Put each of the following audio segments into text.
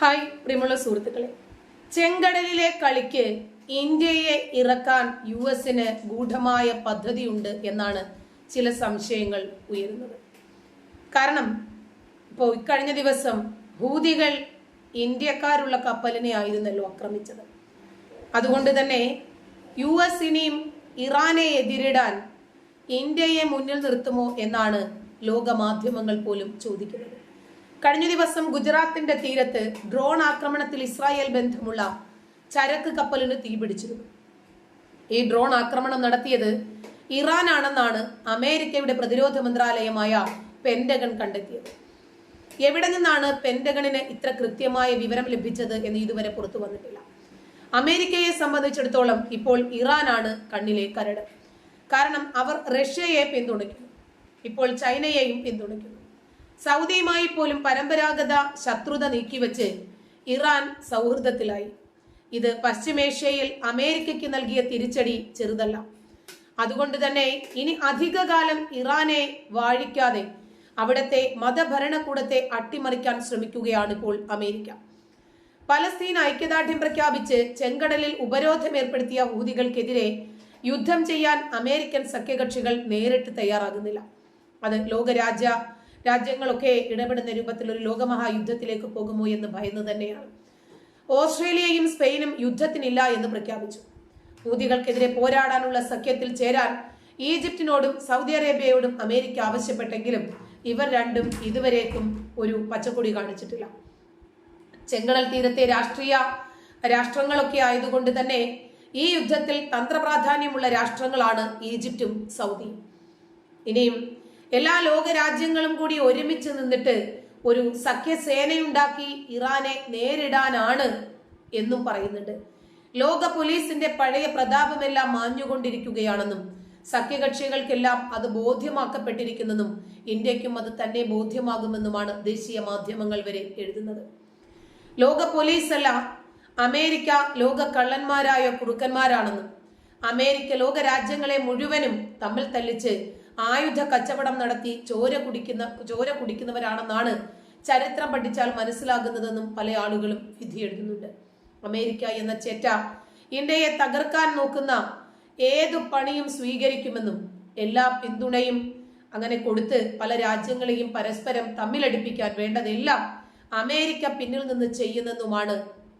Hi പ്രിയമുള്ള സുഹൃത്തുക്കളെ. ചെങ്കടലിലെ കളിക്ക് ഇന്ത്യയെ ഇറക്കാൻ യു എസിന് ഗൂഢമായ പദ്ധതിയുണ്ട് എന്നാണ് ചില സംശയങ്ങൾ ഉയരുന്നത്. കാരണം ഇപ്പോൾ ഇക്കഴിഞ്ഞ ദിവസം ഹൂതികൾ ഇന്ത്യക്കാരുള്ള കപ്പലിനെ ആയിരുന്നല്ലോ ആക്രമിച്ചത്. അതുകൊണ്ട് തന്നെ യു എസ് ഇനിയും ഇറാനെ എതിരിടാൻ ഇന്ത്യയെ മുന്നിൽ നിർത്തുമോ എന്നാണ് ലോകമാധ്യമങ്ങൾ പോലും ചോദിക്കുന്നത്. കഴിഞ്ഞ ദിവസം ഗുജറാത്തിന്റെ തീരത്ത് ഡ്രോൺ ആക്രമണത്തിൽ ഇസ്രായേൽ ബന്ധമുള്ള ചരക്ക് കപ്പലിന് തീപിടിച്ചിരുന്നു ഈ ഡ്രോൺ ആക്രമണം നടത്തിയത് ഇറാനാണെന്നാണ് അമേരിക്കയുടെ പ്രതിരോധ മന്ത്രാലയമായ പെന്റഗൺ കണ്ടെത്തിയത്. എവിടെ നിന്നാണ് പെൻഡഗണിന് ഇത്ര കൃത്യമായ വിവരം ലഭിച്ചത് എന്ന് ഇതുവരെ പുറത്തു വന്നിട്ടില്ല. അമേരിക്കയെ സംബന്ധിച്ചിടത്തോളം ഇപ്പോൾ ഇറാനാണ് കണ്ണിലെ കരട്. കാരണം അവർ റഷ്യയെ പിന്തുണയ്ക്കുന്നു. ഇപ്പോൾ ചൈനയെയും പിന്തുണയ്ക്കുന്നു. സൗദിയുമായി പോലും പരമ്പരാഗത ശത്രുത നീക്കിവെച്ച് ഇറാൻ സൗഹൃദത്തിലായി. ഇത് പശ്ചിമേഷ്യയിൽ അമേരിക്കയ്ക്ക് നൽകിയ തിരിച്ചടി ചെറുതല്ല. അതുകൊണ്ട് തന്നെ ഇനി അധികകാലം ഇറാനെ വാഴിക്കാതെ അവിടത്തെ മതഭരണകൂടത്തെ അട്ടിമറിക്കാൻ ശ്രമിക്കുകയാണ് ഇപ്പോൾ അമേരിക്ക. പലസ്തീൻ ഐക്യദാർഢ്യം പ്രഖ്യാപിച്ച് ചെങ്കടലിൽ ഉപരോധം ഏർപ്പെടുത്തിയ ഹൂതികൾക്കെതിരെ യുദ്ധം ചെയ്യാൻ അമേരിക്കൻ സഖ്യകക്ഷികൾ നേരിട്ട് തയ്യാറാകുന്നില്ല. അത് ലോകരാജ്യ രാജ്യങ്ങളൊക്കെ ഇടപെടുന്ന രൂപത്തിൽ ഒരു ലോകമഹായുദ്ധത്തിലേക്ക് പോകുമോ എന്ന് ഭയന്ന് തന്നെയാണ്. ഓസ്ട്രേലിയയും സ്പെയിനും യുദ്ധത്തിനില്ല എന്ന് പ്രഖ്യാപിച്ചു. ഹൂതികൾക്കെതിരെ പോരാടാനുള്ള സഖ്യത്തിൽ ചേരാൻ ഈജിപ്തിനോടും സൗദി അറേബ്യയോടും അമേരിക്ക ആവശ്യപ്പെട്ടെങ്കിലും ഇവർ രണ്ടും ഇതുവരേക്കും ഒരു പച്ചക്കൊടി കാണിച്ചിട്ടില്ല. ചെങ്കടൽ തീരത്തെ രാഷ്ട്രീയ രാഷ്ട്രങ്ങളൊക്കെ ആയതുകൊണ്ട് തന്നെ ഈ യുദ്ധത്തിൽ തന്ത്രപ്രാധാന്യമുള്ള രാഷ്ട്രങ്ങളാണ് ഈജിപ്തും സൗദിയും. ഇനിയും എല്ലാ ലോകരാജ്യങ്ങളും കൂടി ഒരുമിച്ച് നിന്നിട്ട് ഒരു സഖ്യസേനയുണ്ടാക്കി ഇറാനെ നേരിടാനാണ് എന്നും പറയുന്നുണ്ട്. ലോക പോലീസിന്റെ പഴയ പ്രതാപമെല്ലാം മാഞ്ഞുകൊണ്ടിരിക്കുകയാണെന്നും സഖ്യകക്ഷികൾക്കെല്ലാം അത് ബോധ്യമാക്കപ്പെട്ടിരിക്കുന്നതും ഇന്ത്യക്കും അത് തന്നെ ബോധ്യമാകുമെന്നുമാണ് ദേശീയ മാധ്യമങ്ങൾ വരെ എഴുതുന്നത്. ലോക പോലീസ് അല്ല അമേരിക്ക ലോക കള്ളന്മാരായ കുറുക്കന്മാരാണെന്നും അമേരിക്ക ലോക രാജ്യങ്ങളെ മുഴുവനും തമ്മിൽ തല്ലിച്ച് ആയുധ കച്ചവടം നടത്തി ചോര കുടിക്കുന്ന ചോര കുടിക്കുന്നവരാണെന്നാണ് ചരിത്രം പഠിച്ചാൽ മനസ്സിലാകുന്നതെന്നും പല ആളുകളും വിധി എഴുതുന്നുണ്ട്. അമേരിക്ക എന്ന ചേറ്റ ഇന്ത്യയെ തകർക്കാൻ നോക്കുന്ന ഏതു പണിയും സ്വീകരിക്കുമെന്നും എല്ലാ പിന്തുണയും അങ്ങനെ കൊടുത്ത് പല രാജ്യങ്ങളെയും പരസ്പരം തമ്മിലടിപ്പിക്കാൻ വേണ്ടതെല്ലാം അമേരിക്ക പിന്നിൽ നിന്ന് ചെയ്യുന്നെന്നുമാണ്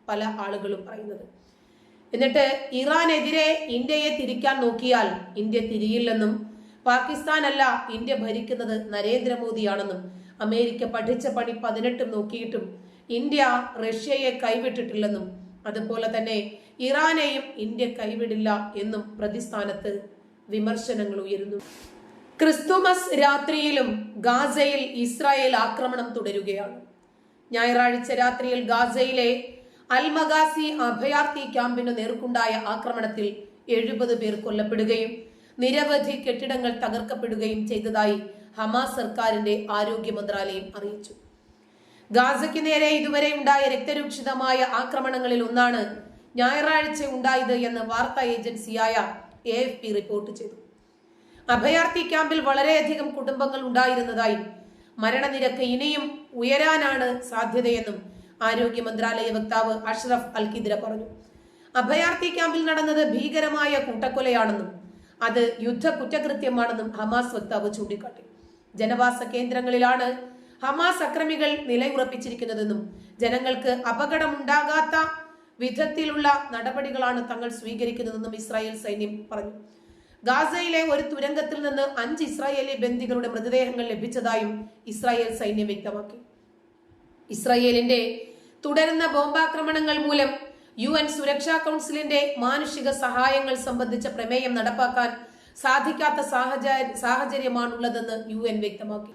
പല ആളുകളും പറയുന്നത്. എന്നിട്ട് ഇറാനെതിരെ ഇന്ത്യയെ തിരിക്കാൻ നോക്കിയാൽ ഇന്ത്യ തിരിയില്ലെന്നും പാകിസ്ഥാൻ അല്ല ഇന്ത്യ ഭരിക്കുന്നത് നരേന്ദ്രമോദിയാണെന്നും അമേരിക്ക പഠിച്ച പണി പതിനെട്ടും നോക്കിയിട്ടും ഇന്ത്യ റഷ്യയെ കൈവിട്ടിട്ടില്ലെന്നും അതുപോലെ തന്നെ ഇറാനെയും ഇന്ത്യ കൈവിടില്ല എന്നും പ്രതിസ്ഥാനത്ത് വിമർശനങ്ങൾ ഉയരുന്നു. ക്രിസ്തുമസ് രാത്രിയിലും ഗാസയിൽ ഇസ്രായേൽ ആക്രമണം തുടരുകയാണ്. ഞായറാഴ്ച രാത്രിയിൽ ഗാസയിലെ അൽമഗാസി അഭയാർത്ഥി ക്യാമ്പിന് നേർക്കുണ്ടായ ആക്രമണത്തിൽ എഴുപത് പേർ കൊല്ലപ്പെടുകയും നിരവധി കെട്ടിടങ്ങൾ തകർക്കപ്പെടുകയും ചെയ്തതായി ഹമാസ് സർക്കാരിന്റെ ആരോഗ്യ മന്ത്രാലയം അറിയിച്ചു. ഗാസയ്ക്ക് നേരെ ഇതുവരെ ഉണ്ടായ രക്തരൂക്ഷിതമായ ആക്രമണങ്ങളിൽ ഒന്നാണ് ഞായറാഴ്ച ഉണ്ടായത് എന്ന് വാർത്താ ഏജൻസിയായ എ എഫ് പി റിപ്പോർട്ട് ചെയ്തു. അഭയാർത്ഥി ക്യാമ്പിൽ വളരെയധികം കുടുംബങ്ങൾ ഉണ്ടായിരുന്നതായി മരണനിരക്ക് ഇനിയും ഉയരാനാണ് സാധ്യതയെന്നും ആരോഗ്യ മന്ത്രാലയ വക്താവ് അഷ്റഫ് അൽക്കിദ്ര പറഞ്ഞു. അഭയാർത്ഥി ക്യാമ്പിൽ നടന്നത് ഭീകരമായ കൂട്ടക്കൊലയാണെന്നും അത് യുദ്ധ കുറ്റകൃത്യമാണെന്നും ഹമാസ് വക്താവ് ചൂണ്ടിക്കാട്ടി. ജനവാസ കേന്ദ്രങ്ങളിലാണ് ഹമാസ് അക്രമികൾ നിലയുറപ്പിച്ചിരിക്കുന്നതെന്നും ജനങ്ങൾക്ക് അപകടമുണ്ടാകാത്ത വിധത്തിലുള്ള നടപടികളാണ് തങ്ങൾ സ്വീകരിക്കുന്നതെന്നും ഇസ്രായേൽ സൈന്യം പറഞ്ഞു. ഗാസയിലെ ഒരു തുരങ്കത്തിൽ നിന്ന് അഞ്ച് ഇസ്രായേലി ബന്ദികളുടെ മൃതദേഹങ്ങൾ ലഭിച്ചതായും ഇസ്രായേൽ സൈന്യം വ്യക്തമാക്കി. ഇസ്രായേലിന്റെ തുടരുന്ന ബോംബാക്രമണങ്ങൾ മൂലം യു എൻ സുരക്ഷാ കൗൺസിലിന്റെ മാനുഷിക സഹായങ്ങൾ സംബന്ധിച്ച പ്രമേയം നടപ്പാക്കാൻ സാധിക്കാത്ത സാഹചര്യ സാഹചര്യമാണുള്ളതെന്ന് യു എൻ വ്യക്തമാക്കി.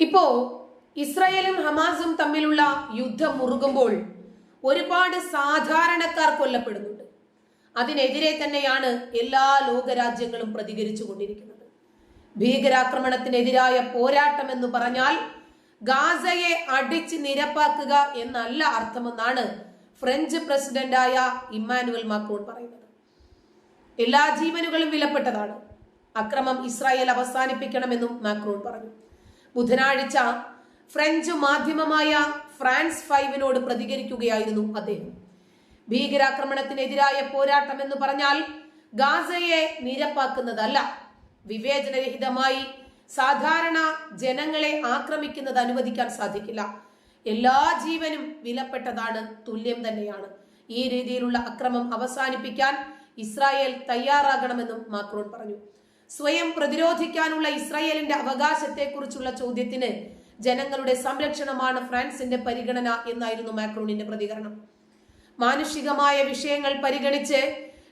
ഇപ്പോ ഇസ്രയേലും ഹമാസും തമ്മിലുള്ള യുദ്ധം മുറുകുമ്പോൾ ഒരുപാട് സാധാരണക്കാർ കൊല്ലപ്പെടുന്നുണ്ട്. അതിനെതിരെ തന്നെയാണ് എല്ലാ ലോകരാജ്യങ്ങളും പ്രതികരിച്ചു കൊണ്ടിരിക്കുന്നത്. ഭീകരാക്രമണത്തിനെതിരായ പോരാട്ടം എന്ന് പറഞ്ഞാൽ ഗാസയെ അടിച്ച് നിരപ്പാക്കുക എന്നല്ല അർത്ഥമെന്നാണ് ഫ്രഞ്ച് പ്രസിഡന്റായ ഇമ്മാനുവൽ മാക്രോൺ പറയുന്നത്. എല്ലാ ജീവനുകളും വിലപ്പെട്ടതാണ്. അക്രമം ഇസ്രായേൽ അവസാനിപ്പിക്കണമെന്നും മാക്രോൺ പറഞ്ഞു. ബുധനാഴ്ച ഫ്രഞ്ച് മാധ്യമമായ ഫ്രാൻസ് ഫൈവിനോട് പ്രതികരിക്കുകയായിരുന്നു അദ്ദേഹം. ഭീകരാക്രമണത്തിനെതിരായ പോരാട്ടം എന്ന് പറഞ്ഞാൽ ഗാസയെ നിരപ്പാക്കുന്നതല്ല വിവേചനരഹിതമായി സാധാരണ ജനങ്ങളെ ആക്രമിക്കുന്നത് അനുവദിക്കാൻ സാധിക്കില്ല. എല്ലാ ജീവനും വിലപ്പെട്ടതാണ് തുല്യം തന്നെയാണ്. ഈ രീതിയിലുള്ള അക്രമം അവസാനിപ്പിക്കാൻ ഇസ്രായേൽ തയ്യാറാകണമെന്നും മാക്രോൺ പറഞ്ഞു. സ്വയം പ്രതിരോധിക്കാനുള്ള ഇസ്രായേലിന്റെ അവകാശത്തെക്കുറിച്ചുള്ള ചോദ്യത്തിന് ജനങ്ങളുടെ സംരക്ഷണമാണ് ഫ്രാൻസിന്റെ പരിഗണന എന്നായിരുന്നു മാക്രോണിന്റെ പ്രതികരണം. മാനുഷികമായ വിഷയങ്ങൾ പരിഗണിച്ച്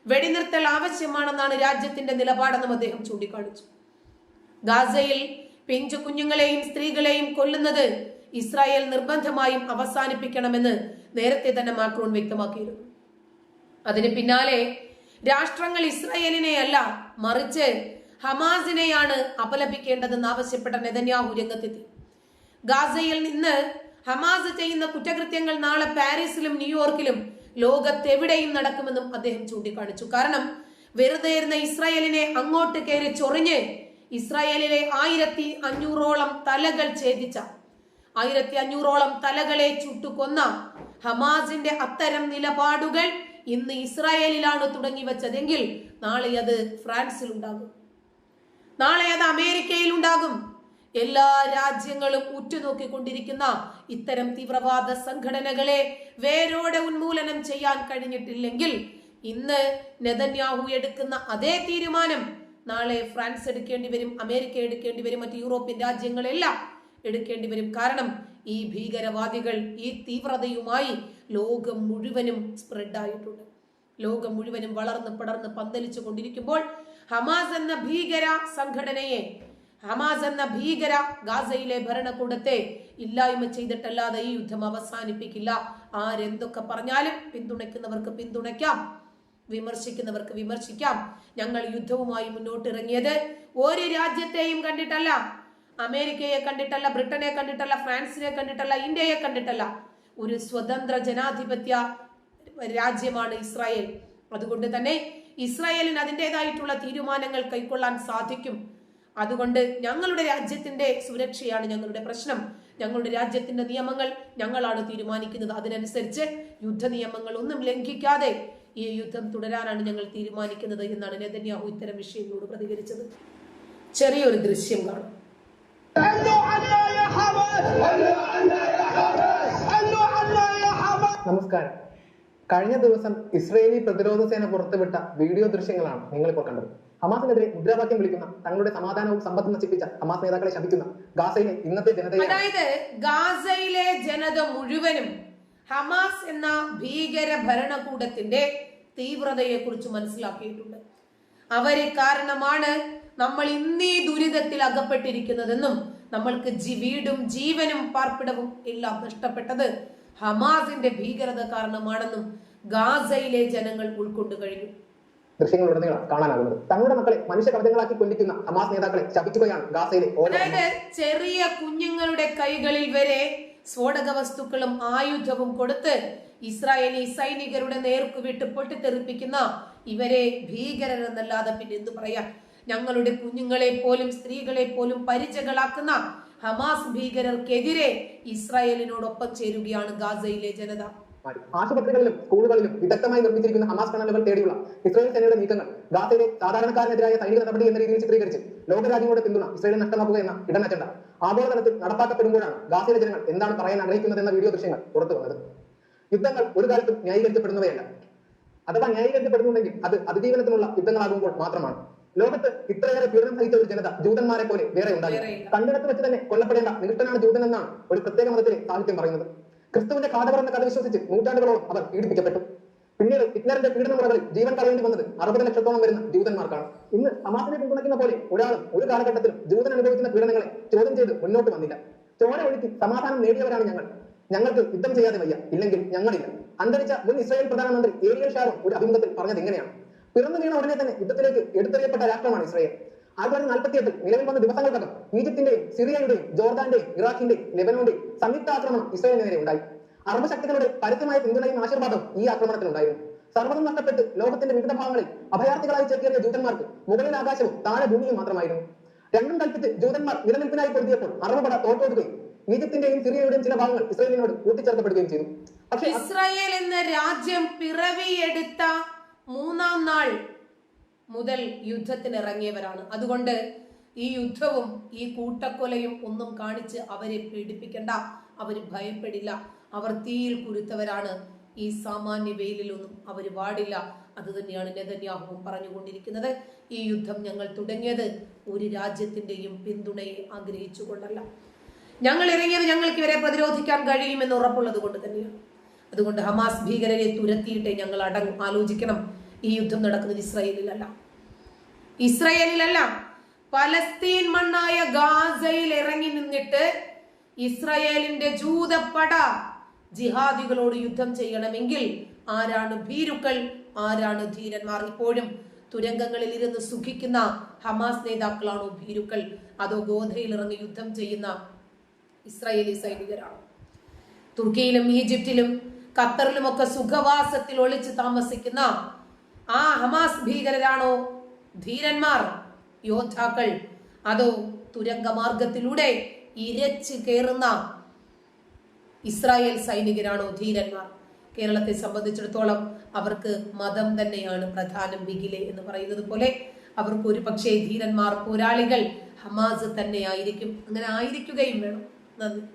വെടിനിർത്തൽ ആവശ്യമാണെന്നാണ് രാജ്യത്തിന്റെ നിലപാടെന്നും അദ്ദേഹം ചൂണ്ടിക്കാണിച്ചു. ഗാസയിൽ പിഞ്ചു കുഞ്ഞുങ്ങളെയും സ്ത്രീകളെയും കൊല്ലുന്നത് ഇസ്രായേൽ നിർബന്ധമായും അവസാനിപ്പിക്കണമെന്ന് നേരത്തെ തന്നെ മാക്രോൺ വ്യക്തമാക്കിയിരുന്നു. അതിന് പിന്നാലെ രാഷ്ട്രങ്ങൾ ഇസ്രായേലിനെയല്ല മറിച്ച് ഹമാസിനെയാണ് അപലപിക്കേണ്ടതെന്ന് ആവശ്യപ്പെട്ട നെതന്യാഹു രംഗത്തെത്തി. ഗാസയിൽ നിന്ന് ഹമാസ് ചെയ്യുന്ന കുറ്റകൃത്യങ്ങൾ നാളെ പാരീസിലും ന്യൂയോർക്കിലും ലോകത്തെവിടെയും നടക്കുമെന്നും അദ്ദേഹം ചൂണ്ടിക്കാണിച്ചു. കാരണം വെറുതെ ഇരുന്ന ഇസ്രായേലിനെ അങ്ങോട്ട് കയറി ചൊറിഞ്ഞ് ഇസ്രായേലിലെ ആയിരത്തി അഞ്ഞൂറോളം തലകൾ ഛേദിച്ച ആയിരത്തി അഞ്ഞൂറോളം തലകളെ ചുട്ടുകൊന്ന ഹമാസിന്റെ അത്തരം നിലപാടുകൾ ഇന്ന് ഇസ്രായേലിലാണ് തുടങ്ങി വെച്ചതെങ്കിൽ നാളെ അത് ഫ്രാൻസിൽ ഉണ്ടാകും നാളെ അത് അമേരിക്കയിൽ ഉണ്ടാകും എല്ലാ രാജ്യങ്ങളും ഉറ്റുനോക്കിക്കൊണ്ടിരിക്കുന്ന ഇത്തരം തീവ്രവാദ സംഘടനകളെ വേരോടെ ഉന്മൂലനം ചെയ്യാൻ കഴിഞ്ഞിട്ടില്ലെങ്കിൽ ഇന്ന് നെതന്യാഹു എടുക്കുന്ന അതേ തീരുമാനം നാളെ ഫ്രാൻസ് എടുക്കേണ്ടി വരും അമേരിക്ക എടുക്കേണ്ടി വരും മറ്റ് യൂറോപ്യൻ രാജ്യങ്ങളെല്ലാം എടുക്കേണ്ടി വരും. കാരണം ഈ ഭീകരവാദികൾ ഈ തീവ്രതയുമായി ലോകം മുഴുവനും സ്പ്രെഡ് ആയിട്ടുണ്ട്. ലോകം മുഴുവനും വളർന്ന് പടർന്ന് പന്തലിച്ചു കൊണ്ടിരിക്കുമ്പോൾ ഹമാസ് എന്ന ഭീകര സംഘടനയെ ഹമാസ് എന്ന ഭീകര ഗാസയിലെ ഭരണകൂടത്തെ ഇല്ലായ്മ ചെയ്തിട്ടല്ലാതെ ഈ യുദ്ധം അവസാനിപ്പിക്കില്ല. ആരെന്തൊക്കെ പറഞ്ഞാലും പിന്തുണയ്ക്കുന്നവർക്ക് പിന്തുണയ്ക്കാം. വിമർശിക്കുന്നവർക്ക് വിമർശിക്കാം. ഞങ്ങൾ യുദ്ധവുമായി മുന്നോട്ടിറങ്ങിയത് ഒരു രാജ്യത്തെയും കണ്ടിട്ടല്ല. അമേരിക്കയെ കണ്ടിട്ടല്ല ബ്രിട്ടനെ കണ്ടിട്ടല്ല ഫ്രാൻസിനെ കണ്ടിട്ടല്ല ഇന്ത്യയെ കണ്ടിട്ടല്ല. ഒരു സ്വതന്ത്ര ജനാധിപത്യ രാജ്യമാണ് ഇസ്രായേൽ. അതുകൊണ്ട് തന്നെ ഇസ്രായേലിന് അതിന്റെതായിട്ടുള്ള തീരുമാനങ്ങൾ കൈക്കൊള്ളാൻ സാധിക്കും. അതുകൊണ്ട് ഞങ്ങളുടെ രാജ്യത്തിന്റെ സുരക്ഷയാണ് ഞങ്ങളുടെ പ്രശ്നം. ഞങ്ങളുടെ രാജ്യത്തിന്റെ നിയമങ്ങൾ ഞങ്ങളാണ് തീരുമാനിക്കുന്നത്. അതിനനുസരിച്ച് യുദ്ധ നിയമങ്ങൾ ഒന്നും ലംഘിക്കാതെ ഈ യുദ്ധം തുടരാനാണ് ഞങ്ങൾ തീരുമാനിക്കുന്നത് എന്നാണ് നെതന്യാഹു ഇത്തരം വിഷയങ്ങളോട് പ്രതികരിച്ചത്. ചെറിയൊരു ദൃശ്യം കാണാം. നമസ്കാരം. കഴിഞ്ഞ ദിവസം ഇസ്രയേലി പ്രതിരോധ സേന പുറത്തുവിട്ട വീഡിയോ ദൃശ്യങ്ങളാണ് നിങ്ങളിപ്പോൾ കണ്ടത്. ഹമാസിനെതിരെ മുദ്രാവാക്യം വിളിക്കുന്ന തങ്ങളുടെ സമാധാനവും സമ്പത്തും നശിപ്പിച്ച ഹമാസ് നേതാക്കളെ ശപിക്കുന്ന ഗാസയിലെ ഇന്നത്തെ ജനതയെ അതായത് ഗാസയിലെ ജനത മുഴുവനും ഹമാസ് എന്ന ഭീകര ഭരണകൂടത്തിന്റെ തീവ്രതയെ കുറിച്ച് മനസ്സിലാക്കിയിട്ടുണ്ട്. അവരെ കാരണമാണ് നമ്മൾ ഇന്നീ ദുരിതത്തിൽ അകപ്പെട്ടിരിക്കുന്നതെന്നും നമ്മൾക്ക് വീടും ജീവനും പാർപ്പിടവും എല്ലാം നഷ്ടപ്പെട്ടത് ഹമാസിന്റെ ഭീകരത കാരണമാണെന്നും ഗാസയിലെ ജനങ്ങൾ ഉൾക്കൊണ്ടു കഴിഞ്ഞു. ദൃശ്യങ്ങളുടനീളം കാണാനാകുന്നത്. തങ്ങളുടെ മക്കളെ മനുഷ്യ കവചങ്ങളാക്കി കൊല്ലിക്കുന്ന ഹമാസ് നേതാക്കളെ ശപിക്കുകയാണ് ഗാസയിലെ അതായത് ചെറിയ കുഞ്ഞുങ്ങളുടെ കൈകളിൽ വരെ സ്ഫോടക വസ്തുക്കളും ആയുധവും കൊടുത്ത് ഇസ്രായേലി സൈനികരുടെ നേർക്ക് വിട്ട് പൊട്ടിത്തെറിപ്പിക്കുന്ന ഇവരെ ഭീകരരെന്നല്ലാതെ പിന്നെ എന്തു പറയാൻ? ഞങ്ങളുടെ കുഞ്ഞുങ്ങളെ പോലും സ്ത്രീകളെ പോലും പരിചകളാക്കുന്ന ഹമാസ് ഭീകരർക്കെതിരെ ഇസ്രായേലിനോടൊപ്പം ചേരുകയാണ് ഗാസയിലെ ജനത. ആശുപത്രികളിലും സ്കൂളുകളിലും വിദഗ്ധമായി നിർമ്മിച്ചിരിക്കുന്ന ഹമാസ് ടണലുകൾ തേടിയുള്ള ഇസ്രായേൽ സേനയുടെ നീക്കങ്ങൾ ഗാസയിലെ സാധാരണക്കാരനെതിരായ സൈനിക നടപടി എന്ന രീതിയിൽ ചിത്രീകരിച്ച് ലോകരാജ്യങ്ങളുടെ പിന്തുണ ഇസ്രായേലിനെ നഷ്ടമാക്കുക എന്ന ഇടം അജണ്ട ആഗോളതലത്തിൽ നടപ്പാക്കപ്പെടുമ്പോഴാണ് ഗാസയിലെ ജനങ്ങൾ എന്താണ് പറയാൻ ആഗ്രഹിക്കുന്നത് എന്ന വീഡിയോ ദൃശ്യങ്ങൾ പുറത്തു വന്നത്. യുദ്ധങ്ങൾ ഒരു കാലത്തും ന്യായീകരിക്കപ്പെടുന്നവയല്ല. അഥവാ ന്യായീകരിക്കപ്പെടുന്നുണ്ടെങ്കിൽ അത് അതിജീവനത്തിനുള്ള യുദ്ധങ്ങളാകുമ്പോൾ മാത്രമാണ്. ലോകത്ത് ഇത്രയേറെ പീഡനം സഹിച്ച ഒരു ജനത ജൂതന്മാരെ പോലെ വേറെ ഉണ്ടാകില്ല. കണ്ടിടത്ത് വെച്ച് തന്നെ കൊല്ലപ്പെടേണ്ട നികൃഷ്ടനാണ് ജൂതൻ എന്നാണ് ഒരു പ്രത്യേക മതത്തിലെ സാഹിത്യം പറയുന്നത്. ക്രിസ്തുവിന്റെ കാത പറഞ്ഞ കഥ വിശ്വസിച്ച് നൂറ്റാണ്ടുകളോളം അവർ പീഡിപ്പിക്കപ്പെട്ടു. പിന്നീട് ഹിറ്റ്ലറിന്റെ പീഡന മുറകളിൽ ജീവൻ കളയേണ്ടി വന്നത് അറുപത് ലക്ഷത്തോളം വരുന്ന ജൂതന്മാർക്കാണ്. ഇന്ന് ഹമാസിനെ പിന്തുണയ്ക്കുന്ന പോലെ ഒരാളും ഒരു കാലഘട്ടത്തിൽ ജൂതൻ അനുഭവിക്കുന്ന പീഡനങ്ങളെ ചോദ്യം ചെയ്ത് മുന്നോട്ട് വന്നില്ല. ചോര ഒഴുക്കി സമാധാനം നേടിയവരാണ് ഞങ്ങൾ. ഞങ്ങൾക്ക് യുദ്ധം ചെയ്യാതെ വയ്യ. ഇല്ലെങ്കിൽ ഞങ്ങളില്ല. അന്തരിച്ച മുൻ ഇസ്രായേൽ പ്രധാനമന്ത്രി ഏരിയൽ ഷാരോൺ ഒരു അഭിമുഖത്തിൽ പറഞ്ഞത് ഇങ്ങനെയാണ്. പിറന്നു വീണ ഉടനെ തന്നെ യുദ്ധത്തിലേക്ക് എടുത്തെറിയപ്പെട്ട രാഷ്ട്രമാണ് ഇസ്രായേൽ. ആയിരത്തി തൊള്ളായിരത്തി നാൽപ്പത്തി എട്ടിൽ നിലവിൽ വന്ന ദിവസങ്ങൾക്കകം ഈജിപ്തിന്റെയും സിറിയയുടെയും ജോർദാന്റെയും ഇറാഖിന്റെയും ലെബനോന്റെയും സംയുക്ത ആക്രമണം ഇസ്രായേലിന് നേരെ ഉണ്ടായി. അറബ് ശക്തികളുടെ പരസ്യമായ പിന്തുണയും ആശീർവാദവും ഈ ആക്രമണത്തിലുണ്ടായിരുന്നു. സർവതും നഷ്ടപ്പെട്ട് ലോകത്തിന്റെ വിവിധ ഭാഗങ്ങളിൽ അഭയാർത്ഥികളായി ചേക്കേറിയ ജൂതന്മാർക്ക് മുകളിൽ ആകാശവും താഴെ ഭൂമിയും മാത്രമായിരുന്നു. രണ്ടും കൽപ്പിച്ച് ജൂതന്മാർ നിലനിൽപ്പിനായി പൊരുതിയപ്പോൾ അറബ് പട തോറ്റോടുകയും ഈജിപ്തിന്റെയും സിറിയയുടെയും ചില ഭാഗങ്ങൾ ഇസ്രായേലിനോട് കൂട്ടിച്ചേർക്കപ്പെടുകയും ചെയ്തു. പക്ഷേ ഇസ്രായേൽ എന്ന രാജ്യം പിറവിയെടുത്ത മൂന്നാം നാൾ മുതൽ യുദ്ധത്തിന് ഇറങ്ങിയവരാണ് അതുകൊണ്ട് ഈ യുദ്ധവും ഈ കൂട്ടക്കൊലയും ഒന്നും കാണിച്ച് അവരെ പീഡിപ്പിക്കണ്ട. അവർ ഭയപ്പെടില്ല. അവർ തീയിൽ കുരുത്തവരാണ്. ഈ സാമാന്യ വെയിലിലൊന്നും അവർ വാടില്ല. അത് തന്നെയാണ് നെതന്യാഹുവും പറഞ്ഞുകൊണ്ടിരിക്കുന്നത്. ഈ യുദ്ധം ഞങ്ങൾ തുടങ്ങിയത് ഒരു രാജ്യത്തിന്റെയും പിന്തുണയെ ആഗ്രഹിച്ചുകൊണ്ടല്ല. ഞങ്ങൾ ഇറങ്ങിയത് ഞങ്ങൾക്ക് ഇവരെ പ്രതിരോധിക്കാൻ കഴിയുമെന്ന് ഉറപ്പുള്ളത് കൊണ്ട് തന്നെയാണ്. അതുകൊണ്ട് ഹമാസ് ഭീകരരെ തുരത്തിയിട്ടേ ഞങ്ങൾ അടങ്ങും ആലോചിക്കണം. ഈ യുദ്ധം നടക്കുന്നത് ഇസ്രയേലിലല്ല. ഇസ്രയേലിലല്ല. പലസ്തീൻ മണ്ണായ ഗാസയിൽ ഇറങ്ങി നിന്നിട്ട് ഇസ്രയേലിന്റെ ജൂതപ്പട ജിഹാദികളോട് യുദ്ധം ചെയ്യണമെങ്കിൽ ആരാണ് ഭീരുക്കൾ ആരാണ് ധീരന്മാർ? ഇപ്പോഴും തുരങ്കങ്ങളിൽ ഇരുന്ന് സുഖിക്കുന്ന ഹമാസ് നേതാക്കളാണോ ഭീരുക്കൾ? അതോ ഗോധയിൽ ഇറങ്ങി യുദ്ധം ചെയ്യുന്ന ഇസ്രായേലി സൈനികരാണോ? തുർക്കിയിലും ഈജിപ്തിലും ഖത്തറിലും ഒക്കെ സുഖവാസത്തിൽ ഒളിച്ച് താമസിക്കുന്ന ആ ഹമാസ് ഭീകരരാണോ? ധീരന്മാർ യോദ്ധാക്കൾ. അതോ തുരങ്കമാർഗത്തിലൂടെ ഇരച്ച് കയറുന്ന ഇസ്രായേൽ സൈനികരാണോ ധീരന്മാർ? കേരളത്തെ സംബന്ധിച്ചിടത്തോളം അവർക്ക് മതം തന്നെയാണ് പ്രധാനം വികിലെ എന്ന് പറയുന്നത് പോലെ അവർക്ക് ഒരു പക്ഷേ ധീരന്മാർ പോരാളികൾ ഹമാസ് തന്നെയായിരിക്കും. അങ്ങനെ ആയിരിക്കുകയും വേണം. നന്ദി.